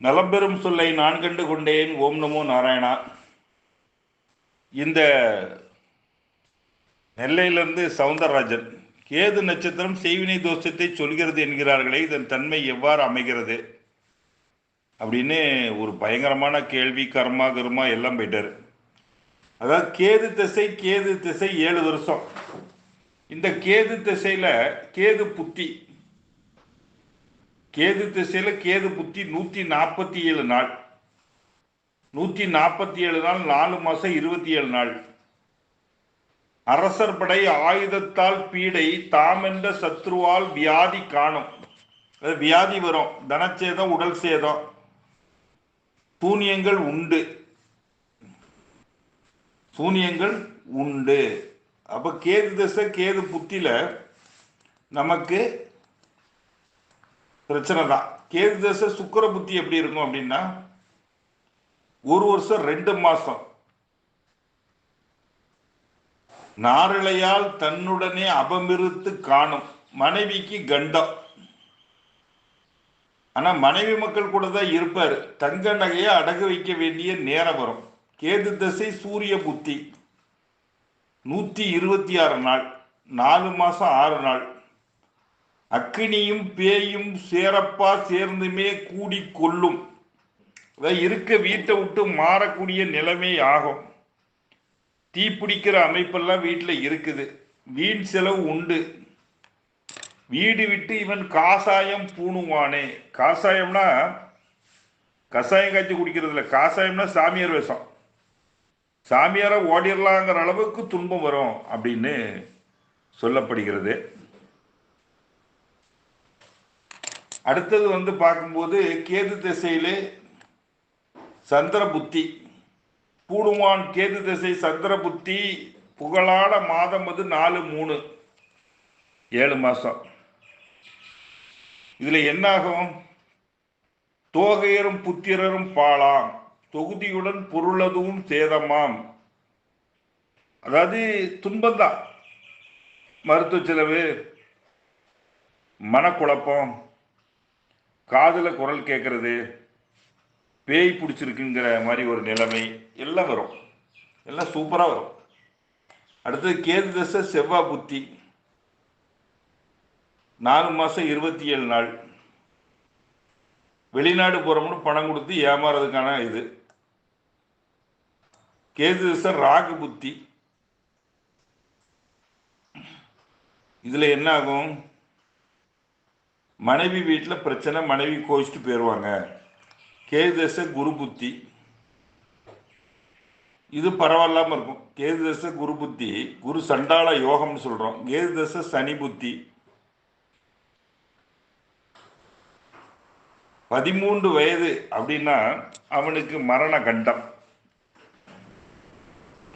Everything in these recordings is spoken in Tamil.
நலம்பெறும் சொல்லை நான் கண்டு கொண்டேன். ஓம் நமோ நாராயணா. இந்த நெல்லையிலிருந்து சவுந்தரராஜன் கேது நட்சத்திரம் செய்வினை தோஷத்தை சொல்கிறது என்கிறார்களே இதன் தன்மை எவ்வாறு அமைகிறது? அப்படின்னு ஒரு பயங்கரமான கேள்வி கர்மா கர்மா எல்லாம் போயிட்டார். அதாவது கேது திசை கேது திசை ஏழு வருஷம். இந்த கேது திசையில் கேது புத்தி கேது திசையில கேது புத்தி நூத்தி நாற்பத்தி ஏழு நாள். நூத்தி நாற்பத்தி ஏழு நாள் நாலு மாசம் இருபத்தி ஏழு நாள். அரசர் படை ஆயுதத்தால் பீடை தாமென்ற சத்ருவால் வியாதி காணும். வியாதி வரும். தனச்சேதம் உடல் சேதம் சூனியங்கள் உண்டு. சூனியங்கள் உண்டு. அப்ப கேது தசை கேது புத்தில நமக்கு பிரச்சனை தான். கேது தசை சுக்கர புத்தி எப்படி இருக்கும் அப்படின்னா ஒரு வருஷம் ரெண்டு மாசம். நாரளையால் தன்னுடனே அபமிருத்து காணும். மனைவிக்கு கண்டம். ஆனா மனைவி மக்கள் கூட தான் இருப்பார். தங்க நகையை அடகு வைக்க வேண்டிய நேரம் வரும். கேது தசை சூரிய புத்தி. நூத்தி இருபத்தி ஆறு நாள். நாலு மாசம் ஆறு நாள். அக்கினியும் பேயும் சேரப்பா சேர்ந்துமே கூடி கொள்ளும். அதாவது இருக்க வீட்டை விட்டு மாறக்கூடிய நிலைமை ஆகும். தீ பிடிக்கிற அமைப்பெல்லாம் வீட்டில் இருக்குது. வீண் செலவு உண்டு. வீடு விட்டு இவன் காசாயம் பூணுவானே. காசாயம்னா கசாயம் காய்ச்சி குடிக்கிறதுல காசாயம்னா சாமியார் வேஷம். சாமியாரை ஓடிடலாங்கிற அளவுக்கு துன்பம் வரும் அப்படின்னு சொல்லப்படுகிறது. அடுத்தது வந்து பார்க்கும்போது கேது திசையிலே சந்திர புத்தி. பூடுவான் கேது திசை சந்திர புத்தி புகழான மாதம் அது நாலு மூணு. ஏழு மாதம் இதில் என்னாகும்? தோகையரும் புத்திரரும் பாலாம். தொகுதியுடன் பொருளதுவும் சேதமாம். அதாவது துன்பந்தான் மருத்துவ செலவு மனக்குழப்பம் காதில் குரல் கேட்குறது பேய் பிடிச்சிருக்குங்கிற மாதிரி ஒரு நிலைமை எல்லாம் வரும். எல்லாம் சூப்பராக வரும். அடுத்தது கேது தசை செவ்வாய் புத்தி. நாலு மாதம் இருபத்தி ஏழு நாள். வெளிநாடு போகிறோம்னு பணம் கொடுத்து ஏமாறதுக்கான இது. கேது தசை ராகு புத்தி. இதில் என்ன ஆகும்? மனைவி வீட்டில் பிரச்சனை மனைவி கோச்சிட்டு போயிடுவாங்க கேதுதச குரு புத்தி. இது பரவாயில்லாமல் இருக்கும். கேதுதச குரு புத்தி குரு சண்டாள யோகம்னு சொல்றோம். கேதுதச சனி புத்தி. பதிமூன்று வயது அப்படின்னா அவனுக்கு மரண கண்டம்.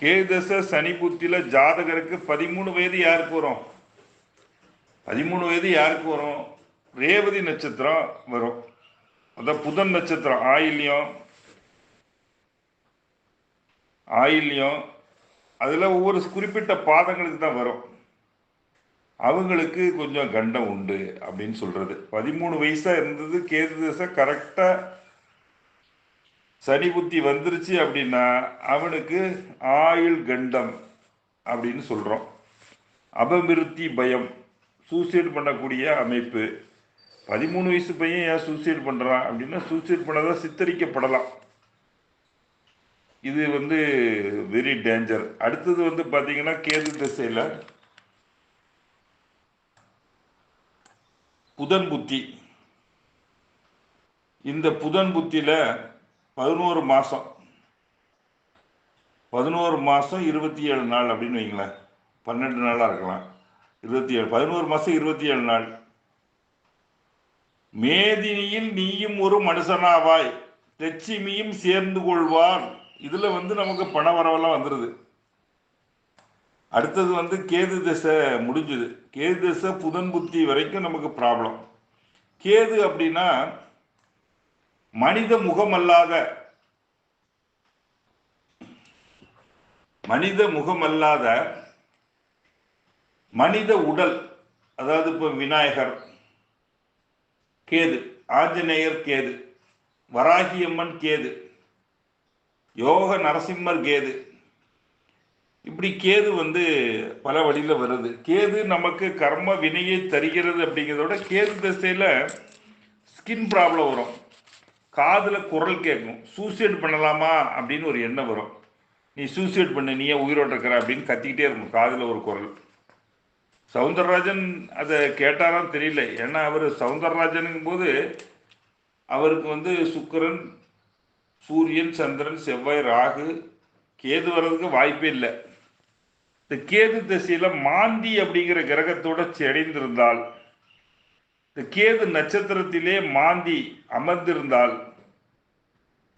கேதச சனி புத்தியில ஜாதகருக்கு பதிமூணு வயது யாருக்கு வரும்? பதிமூணு வயது யாருக்கு வரும்? ரேவதி நட்சத்திரம் வரும். அதான் புதன் நட்சத்திரம். ஆயில்யம். ஆயில்யம். அதில் ஒவ்வொரு குறிப்பிட்ட பாதங்களுக்கு தான் வரும். அவங்களுக்கு கொஞ்சம் கண்டம் உண்டு அப்படின்னு சொல்றது. பதிமூணு வயசா இருந்தது. கேது தசை கரெக்டா சனி புத்தி வந்துருச்சு அப்படின்னா அவனுக்கு ஆயுள் கண்டம் அப்படின்னு சொல்றோம். அபமிருத்தி பயம். சூசைட் பண்ணக்கூடிய அமைப்பு. பதிமூணு வயசு பையன் ஏன் சூசைட் பண்ணுறான் அப்படின்னா சூசைட் பண்ணதாக சித்தரிக்கப்படலாம். இது வந்து வெரி டேஞ்சர் அடுத்தது வந்து பார்த்தீங்கன்னா கேது திசையில் புதன் புத்தி. இந்த புதன் புத்தியில் பதினோரு மாதம் பதினோரு மாதம் இருபத்தி ஏழு நாள் அப்படின்னு வைங்களேன். பன்னெண்டு நாளாக இருக்கலாம். இருபத்தி ஏழு பதினோரு மாதம் இருபத்தி ஏழு நாள். மேதினியில் நீயும் ஒரு மனுஷனாவாய் லட்சுமியும் சேர்ந்து கொள்வார் இதுல வந்து நமக்கு பண வரவெல்லாம் வந்துருது. அடுத்தது வந்து கேது திசை முடிஞ்சுது. கேது திசை புதன் புத்தி வரைக்கும் நமக்கு ப்ராப்ளம் கேது அப்படின்னா மனித முகம் அல்லாத மனித முகம் அல்லாத மனித உடல் அதாவது இப்போ விநாயகர் கேது ஆஞ்சநேயர் கேது வராகியம்மன் கேது யோக நரசிம்மர் கேது. இப்படி கேது வந்து பல வழியில் வருது. கேது நமக்கு கர்ம வினையை தருகிறது அப்படிங்கிறத விட கேது திசையில் ஸ்கின் ப்ராப்ளம் வரும். காதில் குரல் கேட்கும். சூசைட் பண்ணலாமா அப்படின்னு ஒரு எண்ணம் வரும். நீ சூசைட் பண்ணு நீ ஏன் உயிரோடு இருக்கிற அப்படின்னு கத்திக்கிட்டே இருக்கும். காதில் ஒரு குரல். சவுந்தரராஜன் அதை கேட்டாரான்னு தெரியல. ஏன்னா அவர் சவுந்தரராஜனுங்கும் போது அவருக்கு வந்து சுக்கிரன் சூரியன் சந்திரன் செவ்வாய் ராகு கேது வர்றதுக்கு வாய்ப்பே இல்லை. இந்த கேது திசையில மாந்தி அப்படிங்கிற கிரகத்தோட செடைந்திருந்தால் இந்த கேது நட்சத்திரத்திலே மாந்தி அமர்ந்திருந்தால்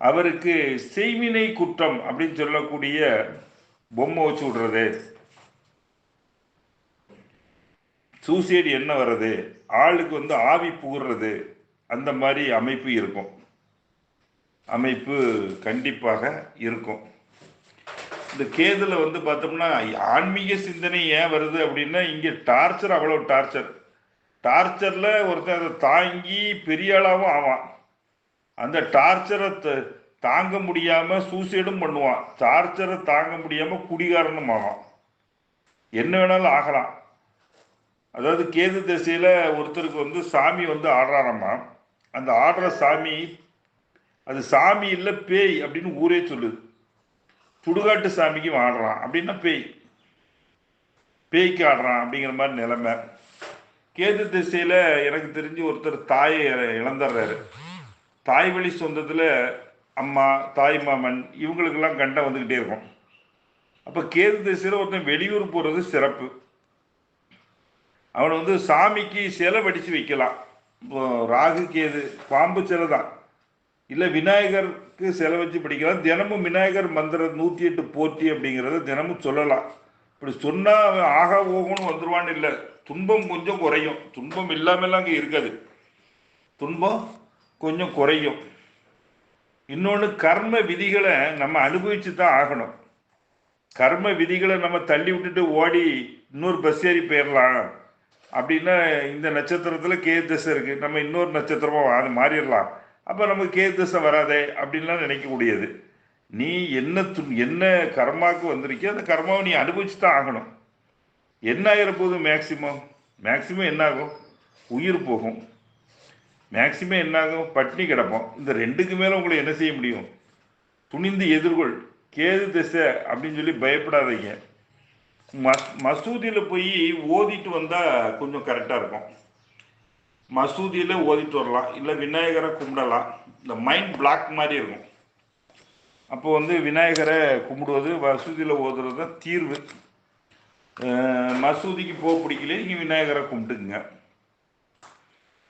அவருக்கு செய்வினை குற்றம் அப்படின்னு சொல்லக்கூடிய பொம்மை வச்சு விடுறது. சூசைடு என்ன வர்றது? ஆளுக்கு வந்து ஆவி புகுறது. அந்த மாதிரி அமைப்பு இருக்கும். அமைப்பு கண்டிப்பாக இருக்கும். இந்த கேதுல வந்து பார்த்தோம்னா ஆன்மீக சிந்தனை ஏன் வருது அப்படின்னா இங்கே டார்ச்சர் அவ்வளோ டார்ச்சர். டார்ச்சரில் ஒருத்தர் அதை தாங்கி பெரிய ஆளாகவும் ஆவான். அந்த டார்ச்சரை த- தாங்க முடியாமல் சூசைடும் பண்ணுவான். டார்ச்சரை தாங்க முடியாமல் குடிகாரனும் ஆவான். என்ன வேணாலும் ஆகலாம். அதாவது கேது திசையில் ஒருத்தருக்கு வந்து சாமி வந்து ஆடுறாராமா அந்த ஆடுற சாமி அது சாமி இல்லை பேய் அப்படின்னு ஊரே சொல்லுது. சுடுகாட்டு சாமிக்கு ஆடுறான். அப்படின்னா பேய். பேய்க்கு ஆடுறான் அப்படிங்கிற மாதிரி நிலைமை. கேது திசையில் எனக்கு தெரிஞ்சு ஒருத்தர் தாயை இழந்துடுறாரு தாய் வழி சொந்தத்தில் அம்மா தாய் மாமன் இவங்களுக்கெல்லாம் கண்டம் வந்துக்கிட்டே இருக்கும். அப்போ கேது திசையில் ஒருத்தன் வெளியூர் போகிறது சிறப்பு. அவனை வந்து சாமிக்கு சிலை வடித்து வைக்கலாம். இப்போ ராகு கேது பாம்பு சிலை தான். இல்லை விநாயகருக்கு சிலை வச்சு படிக்கலாம். தினமும் விநாயகர் மந்திர நூற்றி எட்டு போற்றி அப்படிங்கிறத தினமும் சொல்லலாம். இப்படி சொன்னால் அவன் ஆகா ஓகணும் வந்துருவான்னு இல்லை. துன்பம் கொஞ்சம் குறையும். துன்பம் இல்லாமலாம் அங்கே இருக்காது. துன்பம் கொஞ்சம் குறையும். இன்னொன்று கர்ம விதிகளை நம்ம அனுபவிச்சு தான் ஆகணும். கர்ம விதிகளை நம்ம தள்ளி விட்டுட்டு ஓடி இன்னொரு பஸ் ஏறி போயிடலாம் அப்படின்னா இந்த நட்சத்திரத்தில் கே திசை இருக்குது நம்ம இன்னொரு நட்சத்திரமாக அது மாறிடலாம். அப்போ நமக்கு கே திசை வராதே அப்படின்லாம் நினைக்கக்கூடியது நீ என்ன து என்ன கர்மாவுக்கு வந்திருக்கியோ அந்த கர்மாவை நீ அனுபவிச்சு தான் ஆகணும். என்ன ஆகிற போது மேக்சிமம் மேக்சிமம் என்ன ஆகும் உயிர் போகும். மேக்சிமம் என்ன ஆகும் பட்னி கிடப்போம். இந்த ரெண்டுக்கு மேலே உங்களை என்ன செய்ய முடியும்? துணிந்து எதிர்கொள். கேது திசை அப்படின்னு சொல்லி பயப்படாதீங்க. மசூதியில் போய் ஓதிட்டு வந்தால் கொஞ்சம் கரெக்டாக இருக்கும். மசூதியில் ஓதிட்டு வரலாம். இல்லை விநாயகரை கும்பிடலாம். இந்த மைண்ட் பிளாக் மாதிரி இருக்கும். அப்போ வந்து விநாயகரை கும்பிடுவது மசூதியில் ஓதுறது தான் தீர்வு. மசூதிக்கு போக பிடிக்கல நீங்கள் விநாயகரை கும்பிட்டுக்குங்க.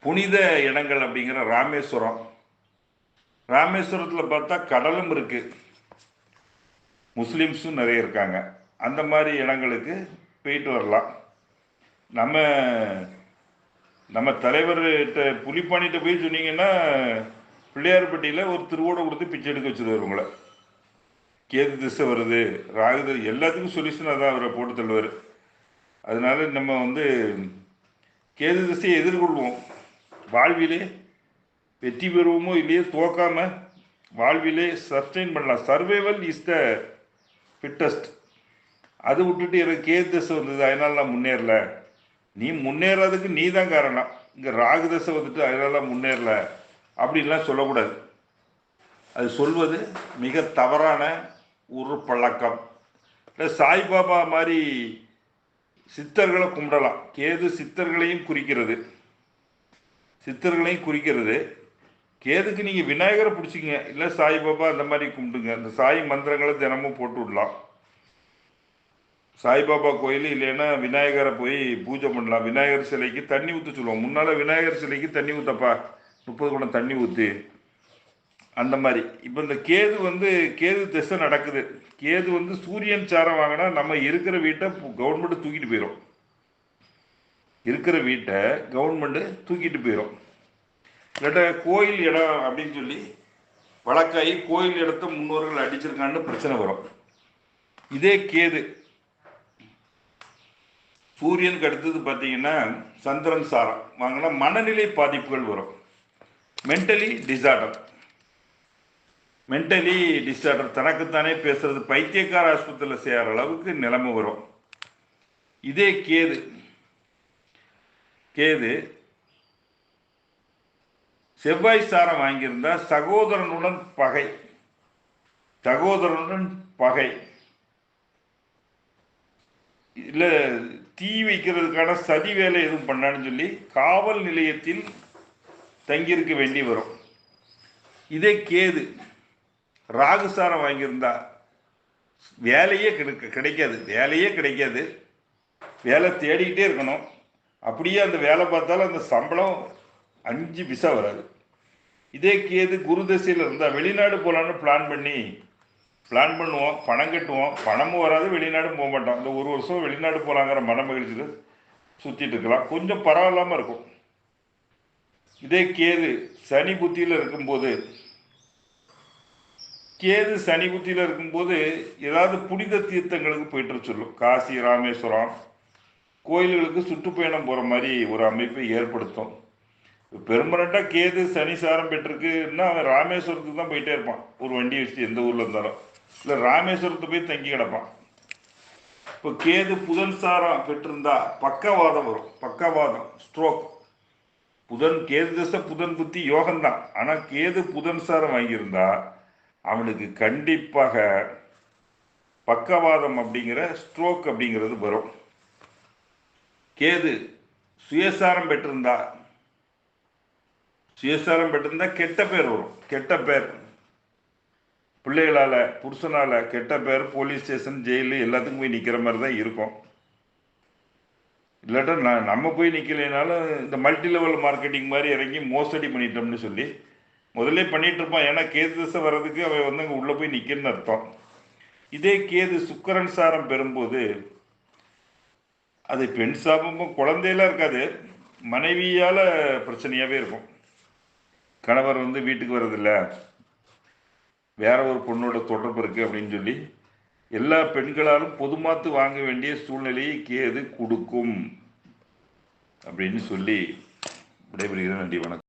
புனித இடங்கள் அப்படிங்கிற ராமேஸ்வரம். ராமேஸ்வரத்தில் பார்த்தா கடலும் இருக்குது முஸ்லீம்ஸும் நிறைய இருக்காங்க. அந்த மாதிரி இடங்களுக்கு போயிட்டு வரலாம். நம்ம நம்ம தலைவர்கிட்ட புலிப்பாணிகிட்ட போய் சொன்னீங்கன்னா பிள்ளையார்பட்டியில் ஒரு திருவோட கொடுத்து பிச்சை எடுக்க வச்சுருவார் உங்களை. கேது திசை வருது ராகுது எல்லாத்துக்கும் சொல்யூஷன் அதான் அவரை போட்டு தள்ளுவார். அதனால நம்ம வந்து கேது திசையை எதிர்கொள்வோம். வாழ்விலே வெற்றி பெறுவோமோ இல்லையோ தோக்காம வாழ்விலே சஸ்டெயின் பண்ணலாம். சர்வைவல் இஸ் த ஃபிட்டஸ்ட் அது விட்டுட்டு எனக்கு கேது தசை வந்தது அதனால நான் முன்னேறல. நீ முன்னேறதுக்கு நீ தான் காரணம். இங்கே ராகு தசை வந்துட்டு அதனால முன்னேறல. அப்படின்லாம் சொல்லக்கூடாது. அது சொல்வது மிக தவறான ஒரு பழக்கம். இல்லை சாய்பாபா மாதிரி சித்தர்களை கும்பிடலாம். கேது சித்தர்களையும் குறிக்கிறது. சித்தர்களையும் குறிக்கிறது. கேதுக்கு நீங்கள் விநாயகரை பிடிச்சிங்க இல்லை சாய்பாபா அந்த மாதிரி கும்பிடுங்க. இந்த சாய் மந்திரங்களை தினமும் போட்டு விடலாம். சாய்பாபா கோயில் இல்லைன்னா விநாயகரை போய் பூஜை பண்ணலாம். விநாயகர் சிலைக்கு தண்ணி ஊற்ற சொல்லுவோம். முன்னால் விநாயகர் சிலைக்கு தண்ணி ஊற்றப்பா முப்பது குடம் தண்ணி ஊற்று அந்த மாதிரி. இப்போ இந்த கேது வந்து கேது திசை நடக்குது. கேது வந்து சூரியன் சாரம் வாங்கினா நம்ம இருக்கிற வீட்டை கவர்மெண்ட் தூக்கிட்டு போயிடும் இருக்கிற வீட்டை கவர்மெண்ட்டு தூக்கிட்டு போயிடும் இல்லாட்ட கோயில் இடம் அப்படின்னு சொல்லி வழக்காகி கோயில் இடத்த முன்னோர்கள் அடிச்சிருக்கான்னு பிரச்சனை வரும். இதே கேது. சூரியனுக்கு அடுத்தது பார்த்தீங்கன்னா சந்திரன் சாரம். வாங்கினா மனநிலை பாதிப்புகள் வரும். மென்டலி டிசார்டர் மென்டலி டிசார்டர் தனக்குத்தானே பேசுறது. பைத்தியக்கார ஆஸ்பத்திரியில் செய்கிற அளவுக்கு நிலைமை வரும். இதே கேது. கேது செவ்வாய் சாரம் வாங்கியிருந்தா சகோதரனுடன் பகை. சகோதரனுடன் பகை. இல்லை தீ வைக்கிறதுக்கான சதி வேலை எதுவும் பண்ணான்னு சொல்லி காவல் நிலையத்தில் தங்கியிருக்க வேண்டி வரும். இதே கேது ராகுசாரம் வாங்கியிருந்தா வேலையே கிடைக்க கிடைக்காது. வேலையே கிடைக்காது. வேலை தேடிக்கிட்டே இருக்கணும். அப்படியே அந்த வேலை பார்த்தாலும் அந்த சம்பளம் அஞ்சு பிசா வராது. இதே கேது குரு தசையில் இருந்தால் வெளிநாடு போகலான்னு பிளான் பண்ணி பிளான் பண்ணுவோம் பணம் கட்டுவோம். பணமும் வராது வெளிநாடும் போக மாட்டோம். இந்த ஒரு வருஷம் வெளிநாடு போகலாங்கிற மன மகிழ்ச்சியில் சுற்றிட்டு இருக்கலாம். கொஞ்சம் பரவாயில்லாமல் இருக்கும். இதே கேது சனி புத்தியில் இருக்கும்போது கேது சனி புத்தியில் இருக்கும்போது ஏதாவது புனித தீர்த்தங்களுக்கு போயிட்டு சொல்லும். காசி ராமேஸ்வரம் கோயில்களுக்கு சுற்றுப்பயணம் போகிற மாதிரி ஒரு அமைப்பை ஏற்படுத்தும். பெருமனட்டாக கேது சனி சாரம் பெற்றிருக்குன்னா அவன் ராமேஸ்வரத்துக்கு தான் போயிட்டே இருப்பான். ஒரு வண்டி வச்சு எந்த ஊரில் இருந்தாலும். இல்லை ராமேஸ்வரத்தை போய் தங்கி கிடப்பான். இப்போ கேது புதன் சாரம் பெற்றிருந்தா பக்கவாதம் வரும். பக்கவாதம் ஸ்ட்ரோக் புதன் கேது தசை புதன் புத்தி யோகம்தான். ஆனால் கேது புதன் சாரம் வாங்கியிருந்தா அவனுக்கு கண்டிப்பாக பக்கவாதம் அப்படிங்கிற ஸ்ட்ரோக் அப்படிங்கிறது வரும். கேது சுயசாரம் பெற்றிருந்தா சுயசாரம் பெற்றிருந்தா கெட்ட பேர் வரும். கெட்ட பேர். பிள்ளைகளால் புருஷனால் கெட்ட பேர் போலீஸ் ஸ்டேஷன் ஜெயிலு எல்லாத்துக்கும் போய் நிற்கிற மாதிரி தான் இருக்கும். இல்லாட்டா நான் நம்ம போய் நிற்கலைனாலும் இந்த மல்டி லெவல் மார்க்கெட்டிங் மாதிரி இறங்கி மோசடி பண்ணிட்டோம்னு சொல்லி முதல்ல பண்ணிட்டு இருப்பான் ஏன்னா கேது திசை வர்றதுக்கு அவன் வந்து அங்கே உள்ளே போய் நிற்கணும்னு அர்த்தம். இதே கேது சுக்கரன் சாரம் பெறும்போது அது பெண் சாபமும் குழந்தையெல்லாம் இருக்காது. மனைவியால் பிரச்சனையாகவே இருக்கும். கணவர் வந்து வீட்டுக்கு வர்றதில்லை. வேற ஒரு பொண்ணோட தொடர்பு இருக்குது அப்படின்னு சொல்லி எல்லா பெண்களாலும் பொதுமாத்து வாங்க வேண்டிய சூழ்நிலையை கேது கொடுக்கும் அப்படின்னு சொல்லி விடைபெறுகிறேன். நன்றி வணக்கம்.